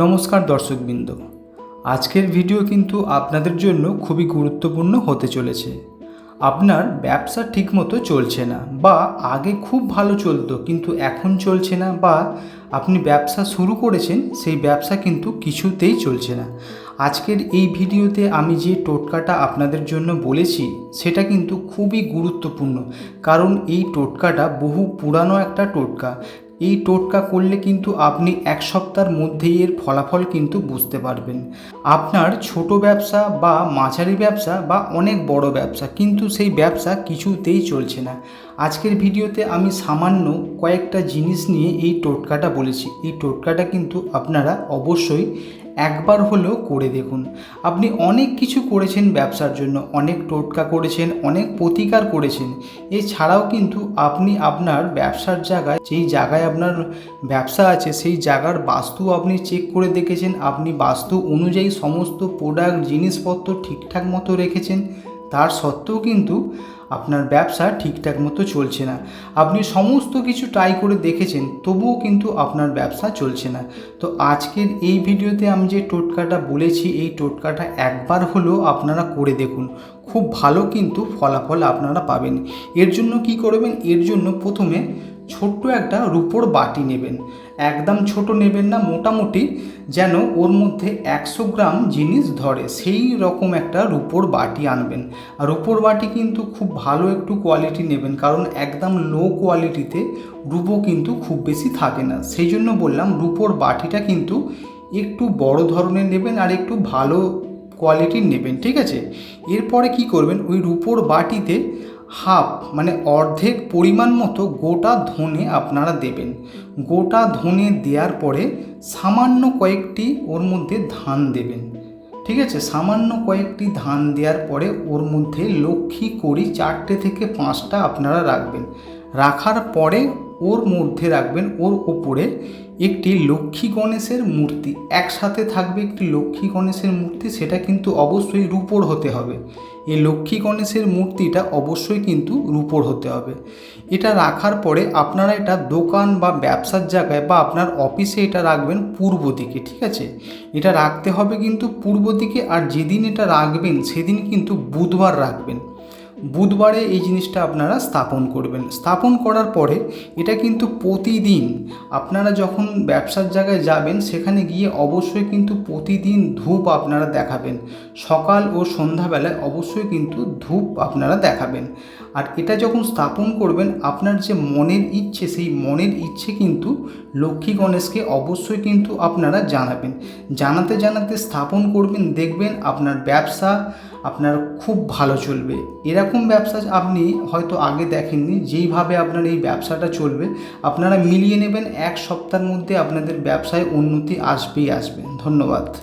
নমস্কার দর্শকবৃন্দ। আজকের ভিডিও কিন্তু আপনাদের জন্য খুবই গুরুত্বপূর্ণ হতে চলেছে। আপনার ব্যবসা ঠিকমতো চলছে না বা আগে খুব ভালো চলতো কিন্তু এখন চলছে না বা আপনি ব্যবসা শুরু করেছেন সেই ব্যবসা কিন্তু কিছুতেই চলছে না। আজকের এই ভিডিওতে আমি যে টোটকাটা আপনাদের জন্য বলেছি সেটা কিন্তু খুবই গুরুত্বপূর্ণ। কারণ এই টোটকাটা বহু পুরানো একটা টোটকা। এই টোটকা করলে কিন্তু আপনি এক সপ্তাহের মধ্যেই এর ফলাফল কিন্তু বুঝতে পারবেন। আপনার ছোট ব্যবসা বা মাঝারি ব্যবসা বা অনেক বড় ব্যবসা কিন্তু সেই ব্যবসা কিছুতেই চলছে না। আজকের ভিডিওতে আমি সামান্য কয়েকটা জিনিস নিয়ে এই টোটকাটা বলেছি। এই টোটকাটা কিন্তু আপনারা অবশ্যই একবার হলেও করে দেখুন। আপনি অনেক কিছু করেছেন ব্যবসার জন্য, অনেক টোটকা করেছেন, অনেক প্রতিকার করেছেন। এছাড়াও কিন্তু আপনি আপনার ব্যবসার জায়গায়, যেই জায়গায় আপনার ব্যবসা আছে, সেই জায়গার বাস্তু আপনি চেক করে দেখেছেন। আপনি বাস্তু অনুযায়ী সমস্ত প্রোডাক্ট জিনিসপত্র ঠিকঠাক মতো রেখেছেন। তার সত্ত্বেও কিন্তু আপনার ব্যবসা ঠিকঠাক মতো চলছে না। আপনি সমস্ত কিছু ট্রাই করে দেখেছেন, তবুও কিন্তু আপনার ব্যবসা চলছে না। তো আজকের এই ভিডিওতে আমি যে টোটকাটা বলেছি, এই টোটকাটা একবার হলেও আপনারা করে দেখুন। খুব ভালো কিন্তু ফলাফল আপনারা পাবেন। এর জন্য কি করবেন? এর জন্য প্রথমে ছোট্ট একটা রুপোর বাটি নেবেন। একদম ছোট নেবেন না, মোটামুটি যেন ওর মধ্যে একশো গ্রাম জিনিস ধরে। সেই রকম একটা রুপোর বাটি আনবেন। আর রুপোর বাটি কিন্তু খুব ভালো একটু কোয়ালিটি নেবেন, কারণ একদম লো কোয়ালিটিতে রুপো কিন্তু খুব বেশি থাকে না। সেই জন্য বললাম রুপোর বাটিটা কিন্তু একটু বড় ধরনের নেবেন আর একটু ভালো কোয়ালিটির নেবেন, ঠিক আছে? এরপরে কি করবেন? ওই রুপোর বাটিতে হাফ মানে অর্ধেক পরিমাণ মতো গোটা ধনে আপনারা দেবেন। গোটা ধনে দেওয়ার পরে সামান্য কয়েকটি ওর মধ্যে ধান দেবেন। ঠিক আছে? সামান্য কয়েকটি ধান দেওয়ার পরে ওর মধ্যে লক্ষ্মী করি চারটে থেকে পাঁচটা আপনারা রাখবেন। রাখার পরে ওর মধ্যে রাখবেন, ওর ওপরে একটি লক্ষ্মী গণেশের মূর্তি। একসাথে থাকবে একটি লক্ষ্মী গণেশের মূর্তি, সেটা কিন্তু অবশ্যই রূপোর হতে হবে। এই লক্ষ্মী গণেশের মূর্তিটা অবশ্যই কিন্তু রূপোর হতে হবে। এটা রাখার পরে আপনারা এটা দোকান বা ব্যবসার জায়গায় বা আপনার অফিসে এটা রাখবেন পূর্ব দিকে, ঠিক আছে? এটা রাখতে হবে কিন্তু পূর্ব দিকে, আর যেদিন এটা রাখবেন, সেদিন কিন্তু বুধবার রাখবেন। বুধবারে এই জিনিসটা আপনারা স্থাপন করবেন। স্থাপন করার পরে এটা কিন্তু প্রতিদিন আপনারা যখন ব্যবসার জায়গায় যাবেন, সেখানে গিয়ে অবশ্যই কিন্তু প্রতিদিন ধূপ আপনারা দেখাবেন। সকাল ও সন্ধ্যাবেলায় অবশ্যই কিন্তু ধূপ আপনারা দেখাবেন। আর এটা যখন স্থাপন করবেন, আপনার যে মনের ইচ্ছে, সেই মনের ইচ্ছে কিন্তু লক্ষ্মী গণেশকে অবশ্যই কিন্তু আপনারা জানাবেন। জানাতে জানাতে স্থাপন করবেন, দেখবেন আপনার ব্যবসা আপনার খুব ভালো চলবে। এরকম ব্যবসা আপনি হয়তো আগে দেখেননি, যেইভাবে আপনার এই ব্যবসাটা চলবে, আপনারা মিলিয়ে নেবেন এক সপ্তাহের মধ্যে আপনাদের ব্যবসায় উন্নতি আসবেই আসবে। ধন্যবাদ।